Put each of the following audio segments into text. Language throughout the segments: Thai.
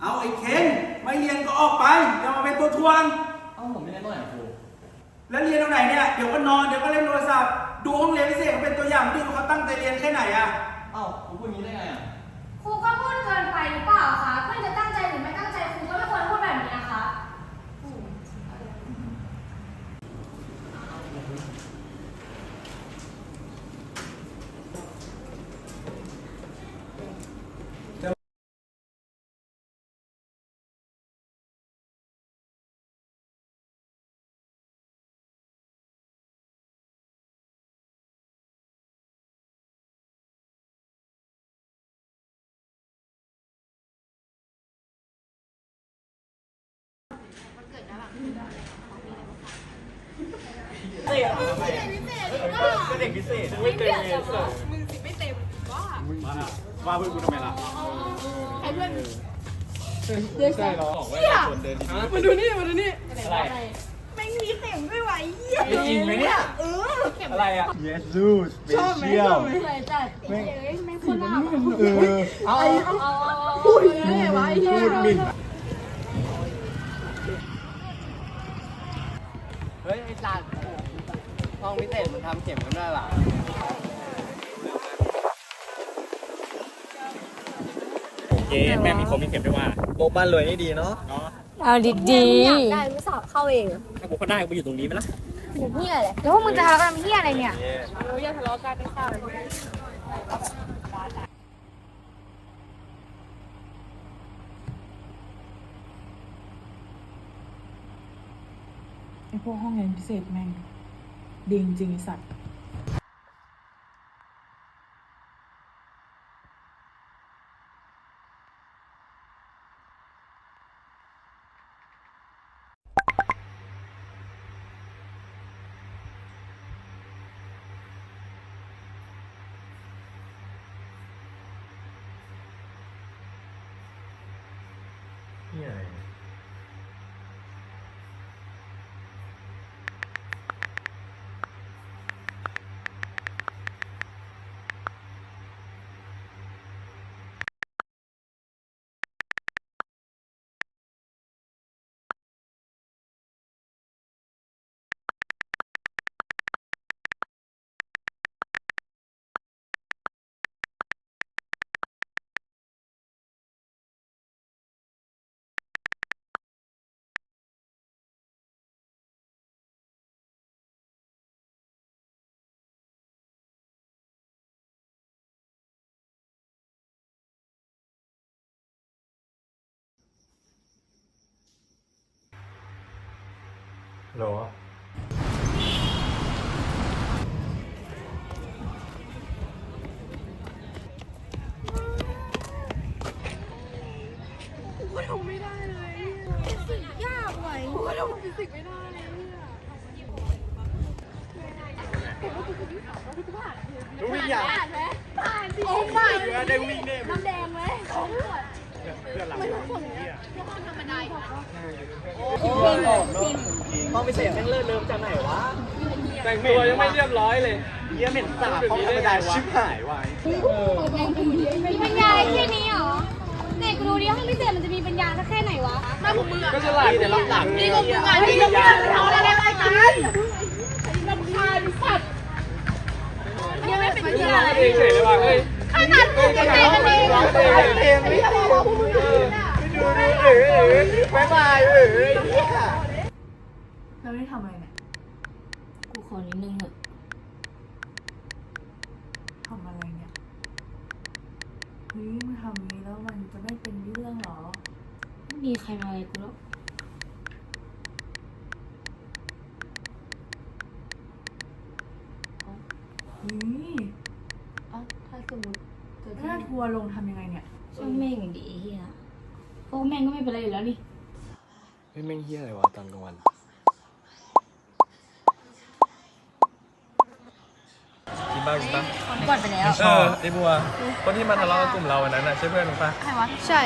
เอาไอ้เคนไม่เรียนก็ออกไปอย่ามาเป็นตัวทวง เอ้าผมไม่ได้เมื่อไหร่ครูแล้วเรียนตรงไหนเนี่ยเดี๋ยวก็นอนเดี๋ยวก็เล่นโทรศัพท์ดูห้องเรียนพิเศษเขาเป็นตัวอย่างดูว่าเขาตั้งใจเรียนแค่ไหนอะ เอ้าครูพูดอย่างนี้ได้ไงอะ ครูก็พูดเกินไปหรือเปล่าคะเพื่อน ก็เด็กพิเศษไม่เต็มเลยมึงสิไม่เต็มว่าว่าเพื่อนกูทำไมล่ะใครเพื่อนใช่หรอบอกว่าชวนเดินดีมาดูนี่มาดูนี่อะไรแม่งมีเต็มไม่ไหวเหี้ยจริงไหมเนี่ยเอออะไรอะ Yes, dude. ชอบไหมชอบไหมสวยจัดเอ้ยไม่ควรน่ารักเออเอาเอาเอาเอาเอาพูดยังไงวะไอ้เหี้ย ฮ้ยไอ้จัดห้องพิเศษมันทำเข็มกันด้วยหรอเย้แม่งมีคมมีเข็มด้วยว่าโบกบ้านรวยนี่ดีเนาะเนาะเอาดีดีอยากได้ไม่สอบเข้าเองถ้ากูก็ได้กูอยู่ตรงนี้ไหมล่ะหนูเหี้ยเลยแล้วพวกมึงจะทะเลาะกันเหี้ยอะไรเนี่ยเราอย่าทะเลาะกันค่ะไอ พวกห้องเรียนพิเศษแม่งดีจริงไอสัตว์ หรอกูก็ทำไม่ได้เลยฟิสิกส์ยากไหวกูก็ทำฟิสิกส์ไม่ได้เลยเนี่ยรู้วิ่งอย่างผ่านไหมผ่านสิโอ้ไม่เรือได้วิ่งได้น้ำแดงไหมของขวดเพื่อนหลังไม่ต้องขวดเลยธรรมดาห้อ งพิเศษแม่งเลิศเริ่มจากไหนวะแต่งตัวยังไม่เรียบร้อยเลยเยี่ยเหม็นสาบห้องธรรมดาชิบหายว่ะมีปัญญาแค่นี้เหรอเด็กดูดิห้องพิเศษมันจะมีปัญญาสักแค่ไหนวะไม่พวกมึงอะก็จะหลับแต่รับหลังนี่ก็มึงอะนี่ก็มึงอะทำอะไรได้กันลำคาญสัตว์ยังไม่เป็นเรื่องอะไรเฉยเลยว่ะเฮ้ยขนาดมึงยังเตะกันเองร้องเพลงเพลงไม่ได้พวกมึงดูดูเออเออบายบายเออ เราได้ทำอะไรเนี่ย กูขอนิดนึงเถอะทำอะไรเนี่ยเฮ้ยมันทำอย่างนี้แล้วมันจะไม่เป็นเรื่องเหรอ ไม่มีใครมาอะไรกูแล้วเฮ้ยเอ้าถ้าสมมติเกิดถ้าทัวร์ลงทำยังไงเนี่ย ช่างแม่งอย่างดีไอ้เฮียพวกแม่งก็ไม่เป็นไรอยู่แล้วนี่ เฮ้ยแม่งเฮียอะไรวะตอนกลางวัน กินบ้างกินบ้างก่อนไปแล้ว เออไอ้บัว คนที่มาทะเลาะกับกลุ่มเราวันนั้นน่ะใช่เพื่อนมึงปะใช่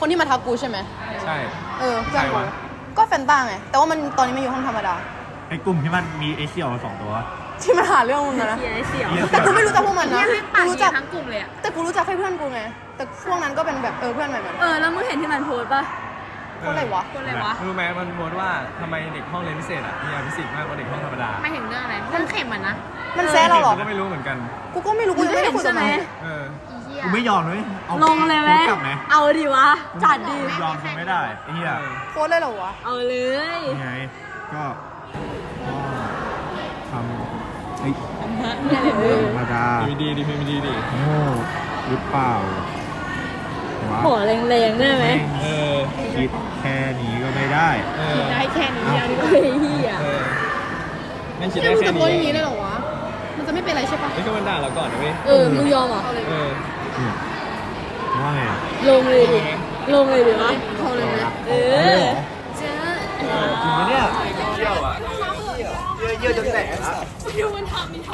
คนที่มาทักกูใช่ไหม ใช่ เออเพื่อนใครกูวะ ก็แฟนต้าไง แต่ว่ามันตอนนี้มันอยู่ห้องธรรมดา ไอ้กลุ่มที่มันมีไอเสี่ยวสองตัว ที่มันหาเรื่องมึงอะนะแต่กูไม่รู้จักพวกมันนะกูรู้จัก ทั้งกลุ่มเลยอะแต่กูรู้จักแค่เพื่อนกูไง แต่พวกนั้นก็เป็นแบบเออเพื่อนใหม่มัน เออ แล้วมึงเห็นที่มันโพสต์ป่ะ พวกอะไรวะคนอะไรวะ รู้ไหมมันโพสต์ว่าทำไมเด็กห้องเรียนพิเศษอะมีอภิสิทธิ์มากกว่าเด็กห้องธรรมดาไม่เห็นเรื่องอะไรมันเข็มอะนะมันแซะเราเหรอ ก็ไม่รู้เหมือนกัน กูก็ไม่รู้กูยังไม่ได้คุยกับมันเออกูไม่ยอมเลยเอาลงเลยไหมโพสต์กลับไหมเอาดิวะ จัดดิยอมทำไม่ได้ไอ้เหี้ยโพสต์เลยเหรอวะ เอาเลยยังไงก็ก็ทำเฮ้ยธรรมดาดีดีดีดีดีดีโง่หรือเปล่าวะขอแรงๆได้ไหมเออคิด แค่นี้ก็ไม่ได้ เออได้แค่นี้ยังเฮ้ยเฮียเออไม่คิดนี่ได้มึงแค่จะโพสต์อย่างนี้นี้เลยเหรอวะ มันจะไม่เป็นไรใช่ปะนี่ก็มันด่าเราก่อนนะเว้ยเออมึงยอมเหรอเออเนี่ยว่าไงอะลงเลยดิลงเลยดิวะเขาเลยไหมเออเจอจริงไหมเนี่ยเที่ยวอะเยอะจนแตกนะ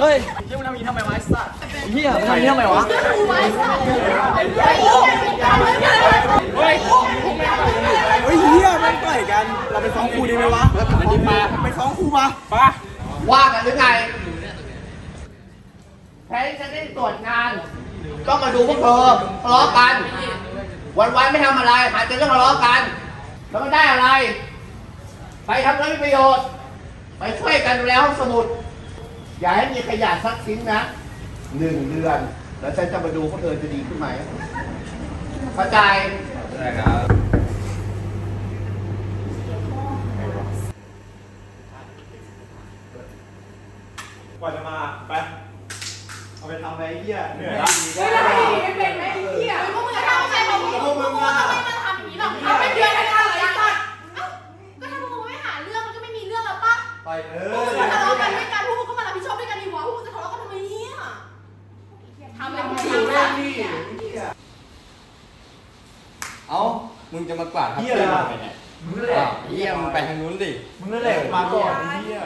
เฮ้ยเยี่ยมนทำอย่างนี้ทำไมวะไอ้สัตว์เฮียทำอย่างนี้ทำไมวะเฮ้ยเฮียแม่งต่อย กัน เราไปฟ้องครูดีไหมวะไปดีมาไปฟ้องครูมาปะว่ากันหรือไงแทนที่จะได้ตรวจงานก็มาดูพวกเธอทะเลาะกัน วันๆไม่ทำอะไร หาแต่เรื่องทะเลาะกัน แล้วมันได้อะไร ไปทำแล้วมีประโยชน์ ไปช่วยกันดูแลห้องสมุด อย่าให้มีขยะสักชิ้นนะหนึ่งเดือน แล้วฉันจะมาดูพวกเธอจะดีขึ้นไหมเข้าใจ ได้ครับ กว่าจะมาไปเอาไปทำอะไรไอ้เหี้ยเหนื่อยละพวกมึงจะทำใครของมึงพวกมึงอะไม่มาทำอย่างนี้หรอกเอาไปเดือนละกันเลยสัตว์ก็ถ้าพวกมึงไม่หาเรื่องมันก็ไม่มีเรื่องแล้วปะไปเอพวกอมึงทะเลาะกันด้วยกันพวกมึงก็มารับผิดชอบด้วยกันดีวะพวกมึงจะทะเลาะกันทำไมเนี่ยทำเป็นผิวนะเอ้า มึงจะมากวาดเหี้ยอะไรวะมึงนั่นแหละเฮียมึงไปทางนู้นดิมึงนั่นแหละมาก่อนไอ้เหี้ย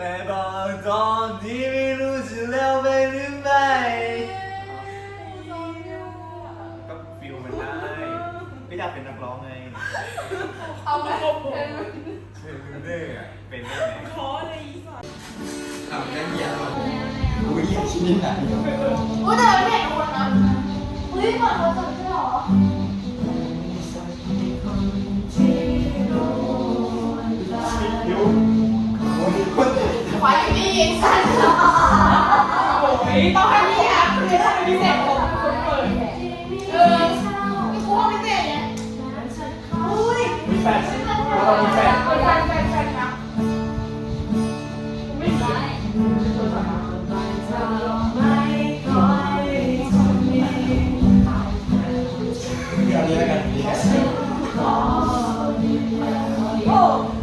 แต่บอกตอนนี้ไม่รู้จะแล้วไปหรือไม่ก็ฟิลมันได้ก็อยากเป็นนักร้องไงเอาไหมเป็นเด้ออะเป็นได้ไหมอุ้ยแต่เราไม่เห็นคนนะอุ้ยเปิดโทรศัพท์ใช่หรอขวา ไปอยู่นี่สันโอ้ยต้องให้นี่อะคือถ้าเป็นพิเศผมเปิดเออไม่กลัวพิเศษเนี่ยอุ้ยมีแฟนเรามีแฟนนแฟนแฟนนไม่ดเอาเรื่องกันดีกันโอ้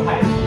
は。